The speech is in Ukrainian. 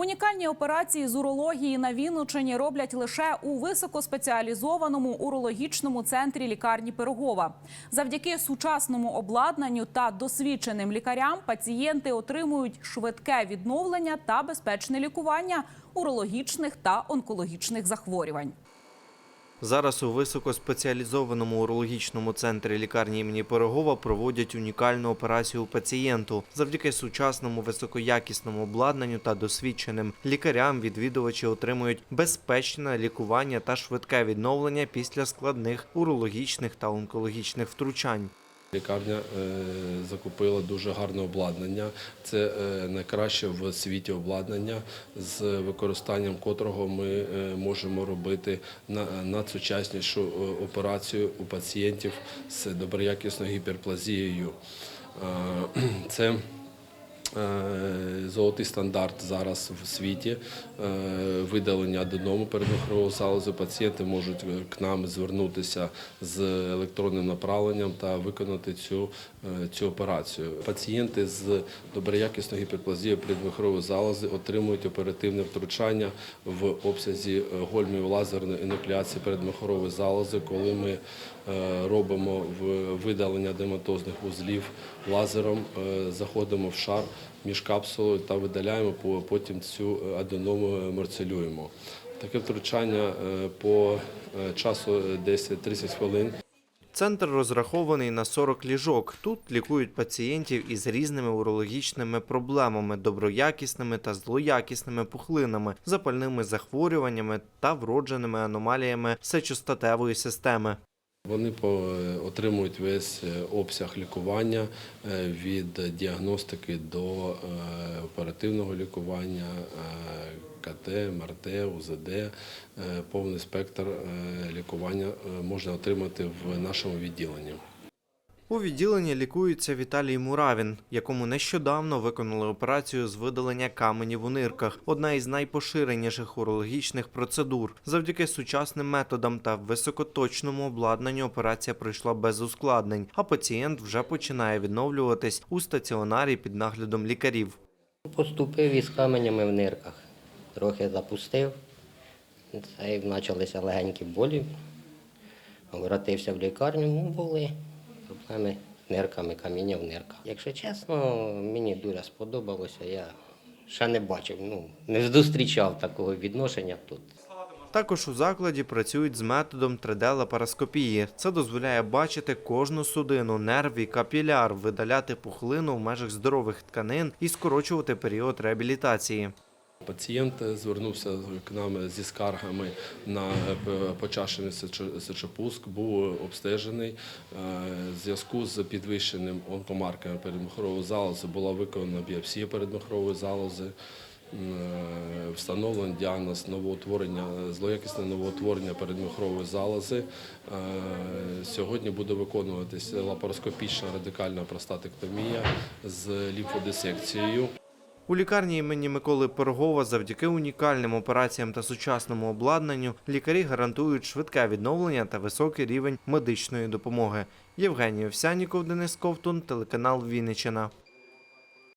Унікальні операції з урології на Вінничині роблять лише у високоспеціалізованому урологічному центрі лікарні Пирогова. Завдяки сучасному обладнанню та досвідченим лікарям пацієнти отримують швидке відновлення та безпечне лікування урологічних та онкологічних захворювань. Зараз у високоспеціалізованому урологічному центрі лікарні імені Пирогова проводять унікальну операцію пацієнту. Завдяки сучасному високоякісному обладнанню та досвідченим лікарям відвідувачі отримують безпечне лікування та швидке відновлення після складних урологічних та онкологічних втручань. Лікарня е, закупила дуже гарне обладнання. Це е, найкраще в світі обладнання, з використанням котрого ми е, можемо робити на- надсучаснішу операцію у пацієнтів з доброякісною гіперплазією. Це Золотий стандарт зараз в світі е, видалення аденому передмихрового залозу. Пацієнти можуть е, к нам звернутися з електронним направленням та виконати цю, е, цю операцію. Пацієнти з доброякісною гіперплазією передмихрової залози отримують оперативне втручання в обсязі е, гольмів лазерної інуклеації передмихрової залози, коли ми е, робимо видалення дематозних вузлів лазером, е, заходимо в шар між капсулою та видаляємо, по- потім цю аденому е, марцелюємо. Таке втручання е, по е, часу десь 30 хвилин. Центр розрахований на 40 ліжок. Тут лікують пацієнтів із різними урологічними проблемами, доброякісними та злоякісними пухлинами, запальними захворюваннями та вродженими аномаліями сечостатевої системи. Вони отримують весь е, обсяг лікування е, від діагностики до е, оперативного лікування, е, КТ, МРТ, УЗД. Е, Повний спектр е, лікування е, можна отримати в нашому відділенні. У відділенні лікується Віталій Муравін, якому нещодавно виконали операцію з видалення каменів у нирках, одна із найпоширеніших урологічних процедур. Завдяки сучасним методам та високоточному обладнанню операція пройшла без ускладнень, а пацієнт вже починає відновлюватись у стаціонарі під наглядом лікарів. Поступив із каменями в нирках. Трохи запустив. Це почалися легенькі болі. Обратився в лікарню, були проблеми нирками, каміння в нирках. Якщо чесно, мені дуже сподобалося. Я ще не бачив, ну, не зустрічав такого відношення тут. Також у закладі працюють з методом 3D-лапароскопії. Це дозволяє бачити кожну судину, нерв і капіляр, видаляти пухлину в межах здорових тканин і скорочувати період реабілітації. Пацієнт звернувся к нам зі скаргами на е, почашений сечо- сечопуск, був обстежений. Е, В зв'язку з підвищеним онкомаркером передмихрової залози була виконана біопсія передмихрової залози. Е, Встановлений діагноз новоутворення, злоякісне новоутворення передмихрової залози. Сьогодні буде виконуватися лапароскопічна радикальна простатектомія з лімфодисекцією. У лікарні імені Миколи Пирогова завдяки унікальним операціям та сучасному обладнанню лікарі гарантують швидке відновлення та високий рівень медичної допомоги. Євгеній Овсяніков, Денис Ковтун, телеканал Вінниччина.